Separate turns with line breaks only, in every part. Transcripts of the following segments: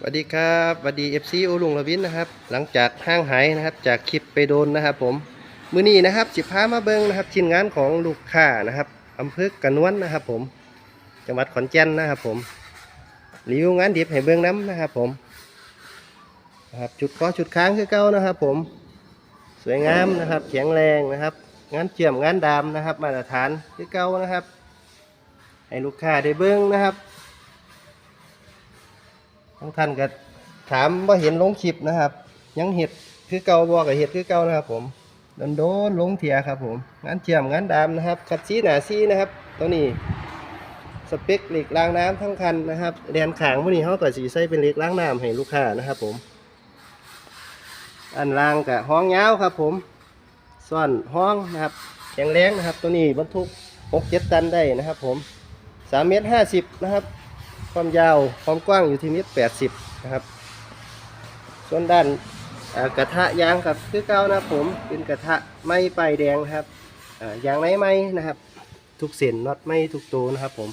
สวัสดีครับสวัสดีเอฟซีโอลุงระวินนะครับ หลังจากห้างหายนะครับ จากคลิปไปโดนนะครับ ผมมือนี้นะครับสิพามาเบิ้งนะครับชิ้นงานของลูกค้านะครับอำเภอกระนวนนะครับ ผม จังหวัดขอนแก่นนะครับ ผมรีวิวงานดิบให้เบิ้งน้ำนะครับ ผมนะครับจุดคอจุดค้างคือเก่านะครับ ผม สวยงามนะครับแข็งแรงนะครับ งานเชื่อมงานดามนะครับ มาตรฐานคือเก่านะครับ ให้ลูกค้าได้เบิ้งนะครับ ทั้งท่านก็ถามว่าเห็นลงคลิปนะครับ ยังเห็ดคือเก่าบอกกับเห็ดคือเก่านะครับ ผมโดนโดนลงเทียครับผมงานเจียมงานดำนะครับคัดซีหนาซีนะครับตัวนี้สเปคเหล็กล้างน้ำทั้งคันนะครับแดนขางวกนี้เขาก็สีใส่เป็นเหล็กล้างน้ำให้ลูกค้านะครับผม อันล่างกับห้องยาวครับ ผมซ่อนห้องนะครับ แข็งแรงนะครับ ตัวนี้บรรทุกหกเจ็ดตันได้นะครับ ผมสามเมตรห้นะครับ ความยาวความกว้างอยู่ที่เมตรแปดสิบนะครับ ส่วนด้านกระทะยางครับคือเก่านะผมเป็นกระทะไม้ปแดงครับยางไม้ไม้นะครับ ทุกเส้นน็อตไม้ทุกตัวนะครับผม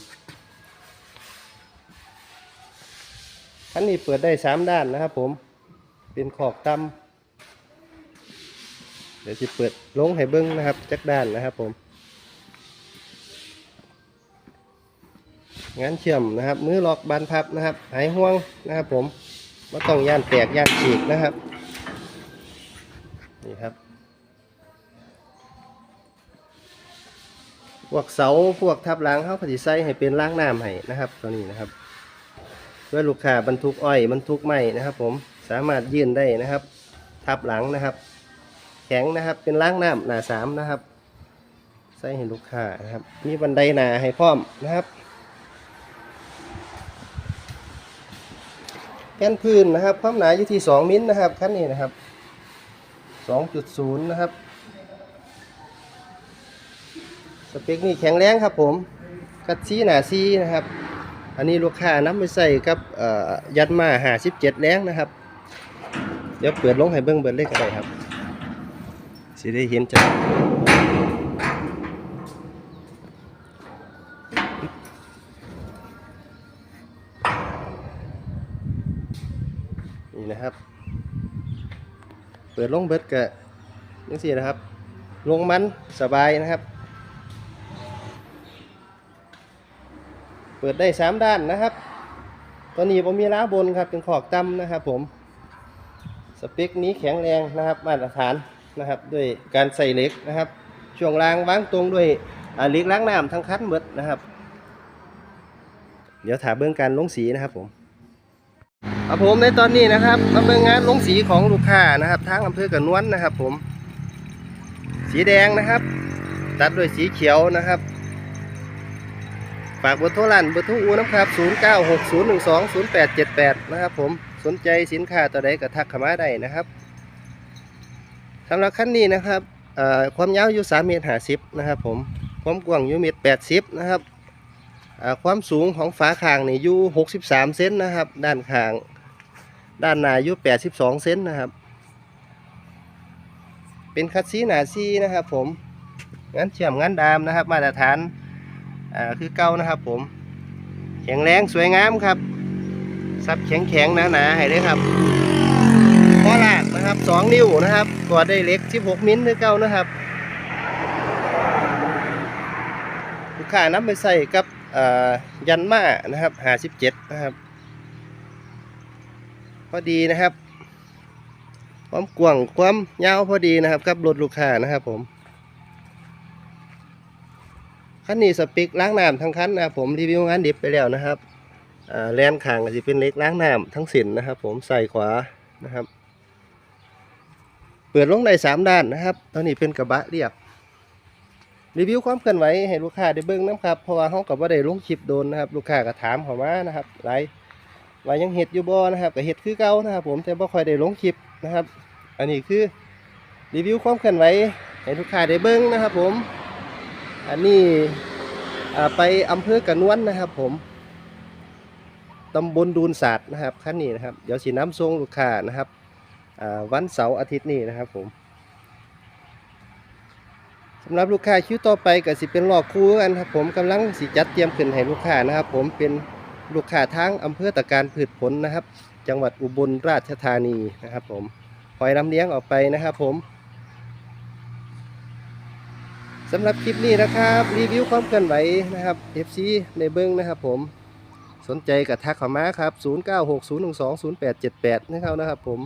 คันนี้เปิดได้สามด้านนะครับ ผมเป็นขอกตำเดี๋ยวจะเปิดลงให้เบิ้งนะครับจักด้านนะครับผม งานเชื่อมนะครับ มือล็อกบานพับนะครับ หายห่วงนะครับผมไม่ต้องย่านแตกย่านฉีกนะครับ นี่ครับ พวกเสาพวกทับหล้างเขาก็สิใส่ให้เป็นล้างน้ำให้นะครับ ตัวนี้นะครับเพื่อลูกค้าบรรทุกอ้อยบรรทุกไม้นะครับ ผมสามารถยื่นได้นะครับ ทับหลังนะครับ แข็งนะครับเป็นล้างน้ำหนาสามนะครับใส่ให้ลูกค้านะครับมีบันไดหนาให้พร้อมนะครับ แผ่นพื้นนะครับ ความหนาอยู่ที่ 2 มิลนะครับขั้นนี้นะครับ 2.0 นะครับ สเปคนี่แข็งแรงครับผมกัดซีหนาซีนะครับ อันนี้ลูกค้านำไปใส่กับยัดมา57แรงนะครับ เดี๋ยวเปิดลงให้เบิ้งเบิดเลขอะไรครับสิได้เห็นจัง นี่นะครับ เปิดลงเบิดกะยังสีนะครับ ลงมันสบายนะครับ เปิดได้สามด้านนะครับ ตัวนี้ผมมีล้าบนครับเป็นขอกต่ำนะครับผม สเปคนี้แข็งแรงนะครับมาตรฐานนะครับด้วยการใส่เหล็กนะครับ ช่วงล่างวางตรงด้วยเหล็กล้างน้ำทั้งคันเบิดนะครับ เดี๋ยวถามเบื้องการลงสีนะครับผม ครับผมในตอนนี้นะครับมาเบิ่งงานลงสีของลูกค้านะครับ ทางอำเภอกระนวนนะครับ ผม สีแดงนะครับ ตัดด้วยสีเขียวนะครับฝากเบอร์โทรร้านเบอร์โทรอูนะครับ0960120878 นะครับผมสนใจสินค้าตัวใดก็ทักเข้ามาได้นะครับสำหรับคันนี้นะครับความยาวอยู่3เมตร50นะครับ ผมความกว้างอยู่เมตร80นะครับความสูงของฝาคางนี่อยู่ 63 เซนนะครับ ด้านข้าง ด้านหน้าอยู่82 เซนนะครับ เป็นคัดซีหนาซีนะครับผมงานเชื่อมงานดามนะครับ มาตรฐานอ่าคือเก่านะครับผม แข็งแรงสวยงามครับซับแข็งแข็งหนาหนาๆให้เลยครับข้อลากนะครับ2นิ้วนะครับกอดได้เล็ก16มิลคือเก่านะครับลูกค้านำไปใส่กับอ่อยันมานะครับ57นะครับ อดีนะครับ ความกว้างความยาวพอดีนะครับกับรถลูกค้านะครับผมคันนี้สปิกล้างน้ำทั้งคันนะผมรีวิวงานดิบไปแล้วนะครับแลนขางก็จะเป็นเล็กล้างน้ำทั้งสินนะครับ ผมใส่ขวานะครับ เปิดลงในสามด้านนะครับตอนนี้เป็นกระบะเรียบรีวิวความเคลื่อนไหวให้ลูกค้าได้เบิ่งนะครับเพราะว่าเขากับว่าได้ลงคลิปโดนนะครับ ลูกค้าก็ถามเขามานะครับหลาย ว่ายังเห็ดอยู่บ่นะครับก็เห็ดคือเก่านะครับ ผมแต่บ่ค่อยได้ลงคลิปนะครับ อันนี้คือรีวิวความเคลื่อนไหวให้ลูกค้าได้เบิ่งนะครับ ผม อันนี้ไปอำเภอกระนวนนะครับ ผมตำบลดูนศาสตร์นะครับขั้นนี้นะครับเดี๋ยวสีน้ำทรงลูกค้านะครับวันเสาร์อาทิตย์นี้นะครับ ผมสำหรับลูกค้าคิวต่อไปก็สิเป็นหลอกคู่กันครับ ผมกำลังสิจัดเตรียมขึ้นให้ลูกค้านะครับ ผมเป็น ลูกค้าทางอำเภอตะการพืชผลนะครับ จังหวัดอุบลราชธานีนะครับ ผมปล่อยน้ำเลี้ยงออกไปนะครับ ผมสำหรับคลิปนี้นะครับ รีวิวความเคลื่อนไหวนะครับ FC ในเบิ้องนะครับ ผมสนใจกับทักเข้ามาครับ 0960120878นะครับนะครับ ผม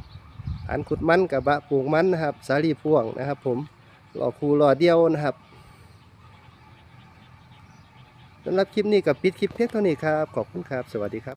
อันขุดมันกับบะปลูกมันนะครับ สาลีพ่วงนะครับ ผมหล่อคูหล่อเดียวนะครับ สำหรับคลิปนี้กับปิดคลิปเพียงเท่านี้ครับ ขอบคุณครับ สวัสดีครับ